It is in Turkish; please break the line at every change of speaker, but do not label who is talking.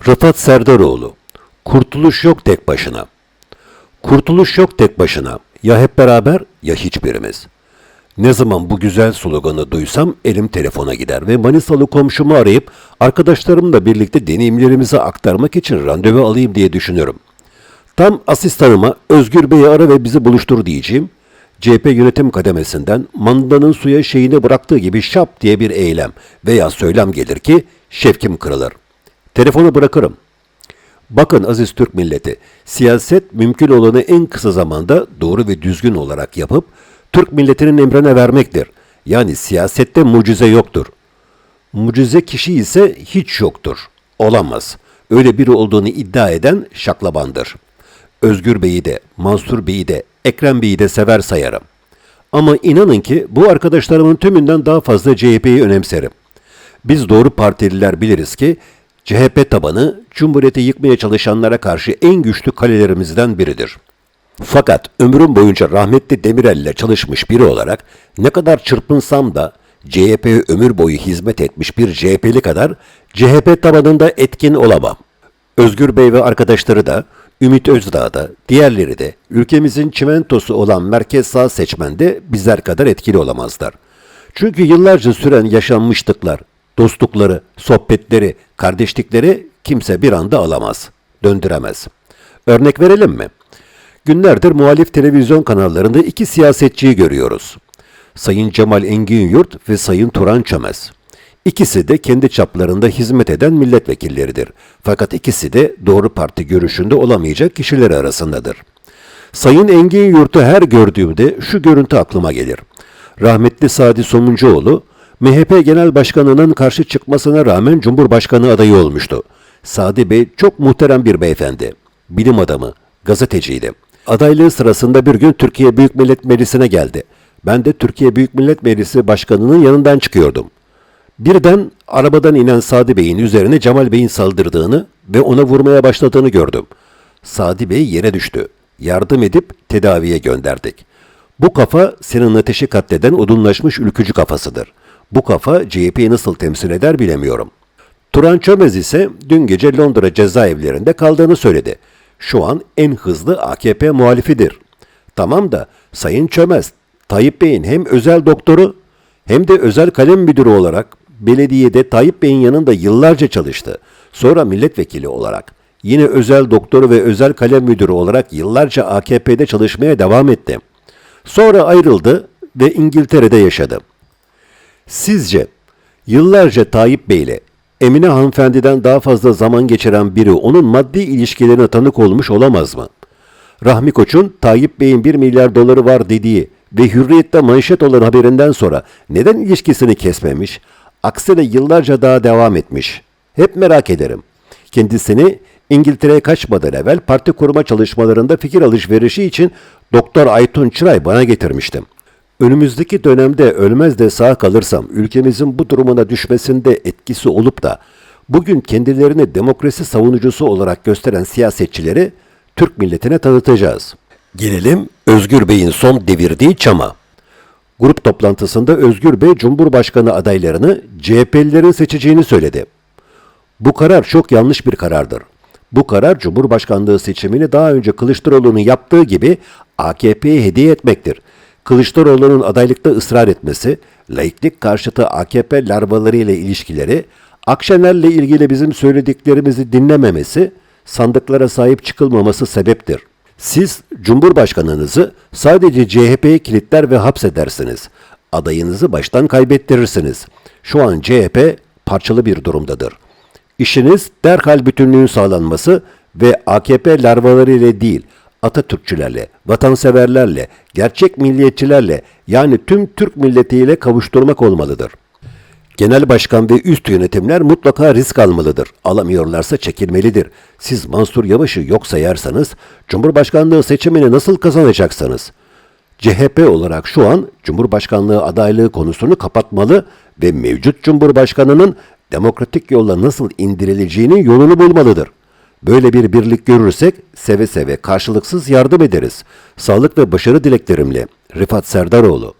Rıfat Serdaroğlu Kurtuluş yok tek başına. Kurtuluş yok tek başına. Ya hep beraber ya hiçbirimiz. Ne zaman bu güzel sloganı duysam elim telefona gider ve Manisalı komşumu arayıp arkadaşlarımla birlikte deneyimlerimizi aktarmak için randevu alayım diye düşünüyorum. Tam asistanıma Özgür Bey'i ara ve bizi buluştur diyeceğim. CHP yönetim kademesinden mandanın suya şeyini bıraktığı gibi şap diye bir eylem veya söylem gelir ki şevkim kırılır. Telefonu bırakırım. Bakın aziz Türk milleti, siyaset mümkün olanı en kısa zamanda doğru ve düzgün olarak yapıp Türk milletinin emrine vermektir. Yani siyasette mucize yoktur. Mucize kişi ise hiç yoktur. Olamaz. Öyle biri olduğunu iddia eden şaklabandır. Özgür Bey'i de, Mansur Bey'i de, Ekrem Bey'i de sever sayarım. Ama inanın ki bu arkadaşlarımın tümünden daha fazla CHP'yi önemserim. Biz doğru partililer biliriz ki CHP tabanı Cumhuriyeti yıkmaya çalışanlara karşı en güçlü kalelerimizden biridir. Fakat ömrüm boyunca rahmetli Demirel ile çalışmış biri olarak ne kadar çırpınsam da CHP'ye ömür boyu hizmet etmiş bir CHP'li kadar CHP tabanında etkin olamam. Özgür Bey ve arkadaşları da, Ümit Özdağ da, diğerleri de ülkemizin çimentosu olan merkez sağ seçmende bizler kadar etkili olamazlar. Çünkü yıllarca süren yaşanmışlıklar, dostlukları, sohbetleri, kardeşlikleri kimse bir anda alamaz, döndüremez. Örnek verelim mi? Günlerdir muhalif televizyon kanallarında iki siyasetçiyi görüyoruz. Sayın Cemal Engin Yurt ve Sayın Turan Çömez. İkisi de kendi çaplarında hizmet eden milletvekilleridir. Fakat ikisi de doğru parti görüşünde olamayacak kişiler arasındadır. Sayın Engin Yurt'u her gördüğümde şu görüntü aklıma gelir. Rahmetli Sadi Somuncuoğlu, MHP Genel Başkanı'nın karşı çıkmasına rağmen Cumhurbaşkanı adayı olmuştu. Sadi Bey çok muhterem bir beyefendi. Bilim adamı, gazeteciydi. Adaylığı sırasında bir gün Türkiye Büyük Millet Meclisi'ne geldi. Ben de Türkiye Büyük Millet Meclisi Başkanı'nın yanından çıkıyordum. Birden arabadan inen Sadi Bey'in üzerine Cemal Bey'in saldırdığını ve ona vurmaya başladığını gördüm. Sadi Bey yere düştü. Yardım edip tedaviye gönderdik. Bu kafa Sinan Ateş'i katleden odunlaşmış ülkücü kafasıdır. Bu kafa CHP'yi nasıl temsil eder bilemiyorum. Turan Çömez ise dün gece Londra cezaevlerinde kaldığını söyledi. Şu an en hızlı AKP muhalifidir. Tamam da Sayın Çömez, Tayyip Bey'in hem özel doktoru hem de özel kalem müdürü olarak belediyede Tayyip Bey'in yanında yıllarca çalıştı. Sonra milletvekili olarak yine özel doktoru ve özel kalem müdürü olarak yıllarca AKP'de çalışmaya devam etti. Sonra ayrıldı ve İngiltere'de yaşadı. Sizce yıllarca Tayyip Bey ile Emine hanımefendiden daha fazla zaman geçiren biri onun maddi ilişkilerine tanık olmuş olamaz mı? Rahmi Koç'un Tayyip Bey'in 1 milyar doları var dediği ve hürriyette manşet olan haberinden sonra neden ilişkisini kesmemiş, aksine yıllarca daha devam etmiş? Hep merak ederim. Kendisini İngiltere'ye kaçmadan evvel parti kurma çalışmalarında fikir alışverişi için Doktor Aytun Çıray bana getirmiştim. Önümüzdeki dönemde ölmez de sağ kalırsam ülkemizin bu durumuna düşmesinde etkisi olup da bugün kendilerini demokrasi savunucusu olarak gösteren siyasetçileri Türk milletine tanıtacağız. Gelelim Özgür Bey'in son devirdiği çama. Grup toplantısında Özgür Bey Cumhurbaşkanı adaylarını CHP'lilerin seçeceğini söyledi. Bu karar çok yanlış bir karardır. Bu karar Cumhurbaşkanlığı seçimini daha önce Kılıçdaroğlu'nun yaptığı gibi AKP'ye hediye etmektir. Kılıçdaroğlu'nun adaylıkta ısrar etmesi, laiklik karşıtı AKP larvaları ile ilişkileri, Akşener'le ilgili bizim söylediklerimizi dinlememesi, sandıklara sahip çıkılmaması sebeptir. Siz Cumhurbaşkanınızı sadece CHP'ye kilitler ve hapsedersiniz. Adayınızı baştan kaybettirirsiniz. Şu an CHP parçalı bir durumdadır. İşiniz derhal bütünlüğün sağlanması ve AKP larvaları ile değil, Atatürkçülerle, vatanseverlerle, gerçek milliyetçilerle yani tüm Türk milletiyle kavuşturmak olmalıdır. Genel başkan ve üst yönetimler mutlaka risk almalıdır. Alamıyorlarsa çekilmelidir. Siz Mansur Yavaş'ı yok sayarsanız, Cumhurbaşkanlığı seçimini nasıl kazanacaksınız? CHP olarak şu an Cumhurbaşkanlığı adaylığı konusunu kapatmalı ve mevcut Cumhurbaşkanının demokratik yolla nasıl indirileceğinin yolunu bulmalıdır. Böyle bir birlik görürsek seve seve karşılıksız yardım ederiz. Sağlık ve başarı dileklerimle Rifat Serdaroğlu